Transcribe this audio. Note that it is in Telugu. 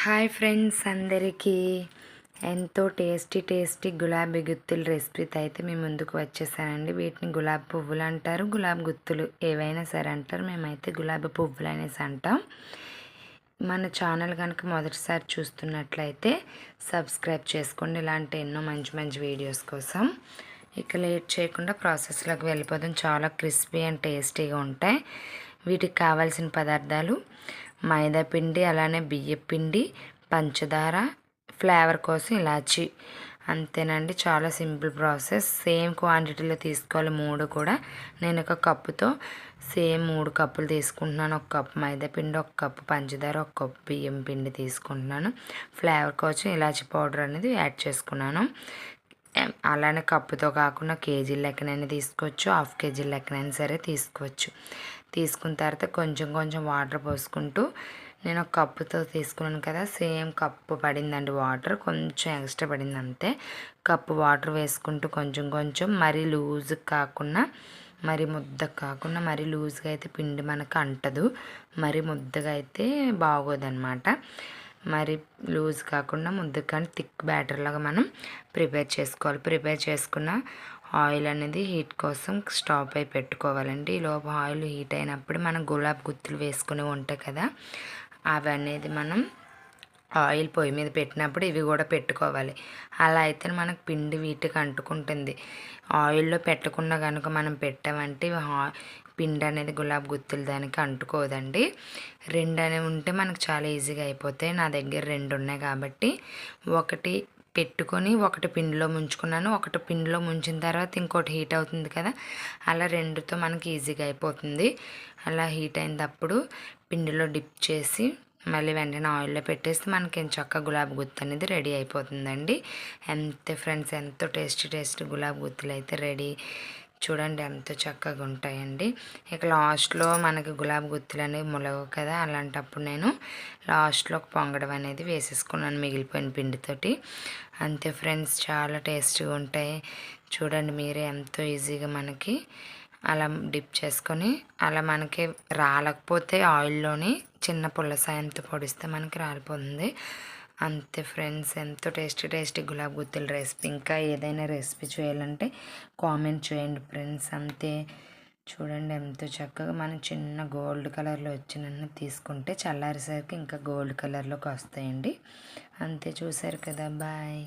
హాయ్ ఫ్రెండ్స్ అందరికీ. ఎంతో టేస్టీ టేస్టీ గులాబీ గుత్తులు రెసిపీతో అయితే మేము ముందుకు వచ్చేసానండి. వీటిని గులాబీ పువ్వులు అంటారు గులాబీ గుత్తులు ఏవైనా సరే అంటారు. మేమైతే గులాబీ పువ్వులు అనేసి అంటాం. మన ఛానల్ కనుక మొదటిసారి చూస్తున్నట్లయితే సబ్స్క్రైబ్ చేసుకోండి. ఇలాంటి ఎన్నో మంచి మంచి వీడియోస్ కోసం. ఇక లేట్ చేయకుండా ప్రాసెస్లోకి వెళ్ళిపోతాం చాలా క్రిస్పీ అండ్ టేస్టీగా ఉంటాయి. వీటికి కావాల్సిన పదార్థాలు మైదా పిండి అలానే బియ్యం పిండి పంచదార ఫ్లేవర్ కోసం ఇలాచి. అంతేనండి చాలా సింపుల్ ప్రాసెస్. సేమ్ క్వాంటిటీలో తీసుకోవాలి మూడు కూడా. నేను ఒక కప్పుతో సేమ్ మూడు కప్పులు తీసుకుంటున్నాను. ఒక కప్పు మైదా పిండి ఒక కప్పు పంచదార ఒక కప్పు బియ్యం పిండి తీసుకుంటున్నాను. ఫ్లేవర్ కోసం ఇలాచి పౌడర్ అనేది యాడ్ చేసుకున్నాను. అలానే కప్పుతో కాకుండా కేజీ లెక్కనైనా తీసుకోవచ్చు హాఫ్ కేజీ లెక్కనైనా సరే తీసుకోవచ్చు. తీసుకున్న తర్వాత కొంచెం కొంచెం వాటర్ పోసుకుంటూ నేను ఒక కప్పుతో తీసుకున్నాను కదా సేమ్ కప్పు పడిందండి వాటర్ కొంచెం ఎక్స్ట్రా పడింది అంతే. కప్పు వాటర్ వేసుకుంటూ కొంచెం కొంచెం మరీ లూజ్ కాకుండా మరి ముద్ద కాకుండా మరి లూజ్గా అయితే పిండి మనకు అంటదు మరి ముద్దగా అయితే బాగోదన్నమాట. మరి లూజ్ కాకుండా ముద్ద కానీ థిక్ బ్యాటర్ లాగా మనం ప్రిపేర్ చేసుకోవాలి. ప్రిపేర్ చేసుకున్న ఆయిల్ అనేది హీట్ కోసం స్టవ్ పై పెట్టుకోవాలండి. లోపు ఆయిల్ హీట్ అయినప్పుడు మనం గులాబ్ గుత్తులు వేసుకుని ఉంటాయి కదా అవి అనేది మనం ఆయిల్ పొయ్యి మీద పెట్టినప్పుడు ఇవి కూడా పెట్టుకోవాలి. అలా అయితే మనకు పిండి వీటికి అంటుకుంటుంది. ఆయిల్లో పెట్టకుండా కనుక మనం పెట్టామంటే పిండి అనేది గులాబ్ గుత్తులు దానికి అంటుకోదండి. రెండు అనేవి ఉంటే మనకు చాలా ఈజీగా అయిపోతాయి. నా దగ్గర రెండు ఉన్నాయి కాబట్టి ఒకటి పెట్టుకొని ఒకటి పిండిలో ముంచుకున్నాను. ఒకటి పిండిలో ముంచిన తర్వాత ఇంకోటి హీట్ అవుతుంది కదా అలా రెండుతో మనకి ఈజీగా అయిపోతుంది. అలా హీట్ అయినప్పుడు పిండిలో డిప్ చేసి మళ్ళీ వెంటనే ఆయిల్లో పెట్టేస్తే మనకి చక్క గులాబీ గుత్తు అనేది రెడీ అయిపోతుందండి. ఎంత ఫ్రెండ్స్ ఎంతో టేస్టీ టేస్టీ గులాబీ గుత్తులు అయితే రెడీ చూడండి ఎంతో చక్కగా ఉంటాయండి. ఇక లాస్ట్లో మనకి గులాబీ గుత్తులు అనేవి మొలవు కదా అలాంటప్పుడు నేను లాస్ట్లో పొంగడం అనేది వేసేసుకున్నాను మిగిలిపోయిన పిండితోటి. అంతే ఫ్రెండ్స్ చాలా టేస్టీగా ఉంటాయి. చూడండి మీరే ఎంతో ఈజీగా మనకి అలా డిప్ చేసుకొని అలా మనకి రాలకపోతే ఆయిల్లోని చిన్న పుల్ల సాయంతో పొడిస్తే మనకి రాలిపోతుంది. అంతే ఫ్రెండ్స్ ఎంతో టేస్టీ టేస్టీ గులాబ్ గుత్తుల రెసిపీ. ఇంకా ఏదైనా రెసిపీ చేయాలంటే కామెంట్ చేయండి ఫ్రెండ్స్ అంతే. చూడండి ఎంతో చక్కగా మనం చిన్న గోల్డ్ కలర్లో వచ్చిన తీసుకుంటే చల్లారేసరికి ఇంకా గోల్డ్ కలర్లోకి వస్తాయండి. అంతే చూసారు కదా బాయ్.